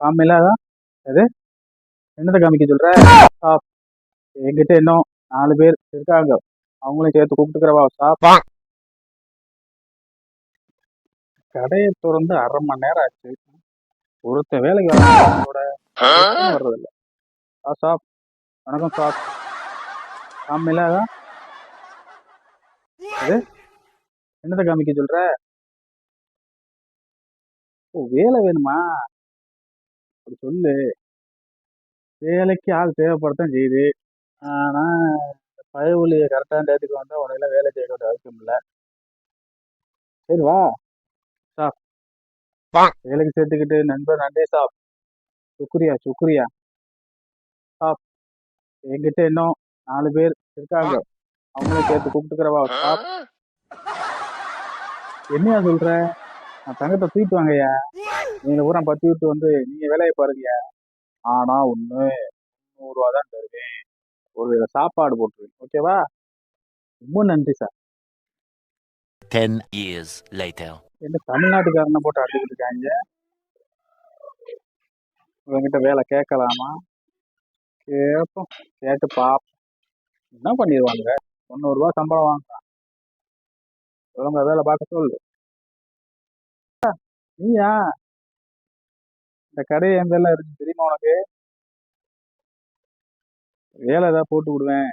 காமிலாதா எது என்னத்தை காமிக்க சொல்ற? ஸ்டாப் என்கிட்ட இன்னும் நாலு பேர் இருக்காங்க. அவங்களையும் சேர்த்து கூப்பிட்டுக்கிறவா ஸ்டாப் கடையை திறந்து அரை மணி நேரம் ஆச்சு. ஒருத்த வேலைக்கு வர வர்றதில்ல. ஆ ஸ்டாப் வணக்கம் ஸ்டாப் காமிலாதா எது என்னத்தை காமிக்க சொல்ற? ஓ வேலை வேணுமா? அப்படி சொல்லு. வேலைக்கு ஆள் தேவைப்படத்தான் செய்யுது. ஆனா பயவுளியை கரெக்டான டயத்துக்கு வந்தா உனக்கு வேலை செய்ய வேண்டிய அவசியம் இல்லை. சரி வா. சாப் வேலைக்கு சேர்த்துக்கிட்டு நண்பர் நன்றி சாப். சுக்ரியா சுக்ரியா. சாப். என்கிட்ட இன்னும் நாலு பேர் இருக்காங்க. அவங்களையும் சேர்த்து கூப்பிட்டுக்கிறவா சாப். என்னையா சொல்ற? நான் தங்கத்தை தூக்கிட்டு வாங்கய்யா? நீங்க பூரா பத்தி விட்டு வந்து நீங்க வேலையை பாருங்கய்யா. ஆனா ஒண்ணு நூறுரூவா தான் தருவேன். ஒரு சாப்பாடு போட்டுருவேன். ஓகேவா ரொம்ப நன்றி சார் 10 years later. என்ன தமிழ்நாட்டுக்காரனை போட்டு அடிச்சுக்கிட்டு இருக்காங்க. இவங்கிட்ட வேலை கேட்கலாமா? கேட்போம். கேட்டு பாப்போம். என்ன பண்ணிடுவாங்க? தொண்ணூறுரூவா சம்பளம் வாங்குறான். ஒழுங்கா வேலை பார்க்க சொல்லு. நீயா? இந்த கடை எந்த எல்லாம் இருக்கு தெரியுமா உனக்கு வேலை ஏதாவது போட்டு விடுவேன்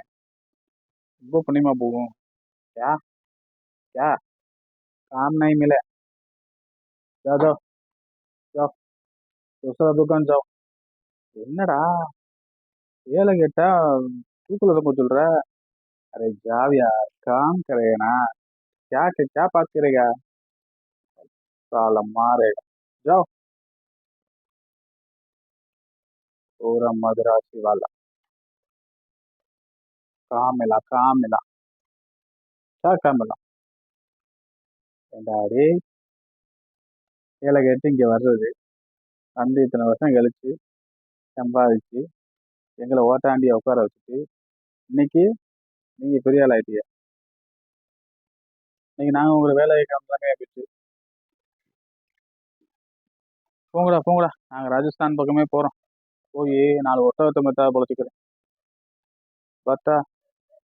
ரொம்ப புண்ணியமா போகும் யா யா काम नहीं मिले जाओ जाओ जाओ दूसरा दुकान जाओ என்னடா வேலை கேட்டா தூக்குல இருக்க சொல்ற अरे जाओ यार काम करेगा ना क्या क्या बात करेगा साला मारेगा जाओ ఓర மதுரா శివాల காமிலா காமிலா சார் காமிலா ரெண்டாடி ஏழை கேட்டு இங்கே வர்றது வந்து இத்தனை வருஷம் கழிச்சு சம்பாதிச்சு எங்களை ஓட்டாண்டியை உட்கார வச்சுட்டு இன்னைக்கு நீங்கள் பெரிய ஆள் ஆயிட்டீங்க இன்னைக்கு நாங்கள் உங்களை வேலை காமிலாமே ஆயிடுச்சு போங்கடா போங்கடா நாங்கள் ராஜஸ்தான் பக்கமே போகிறோம் போய் நாலு ஒட்டகத்தை மெத்தா பொழைச்சிக்கிறேன் பார்த்தா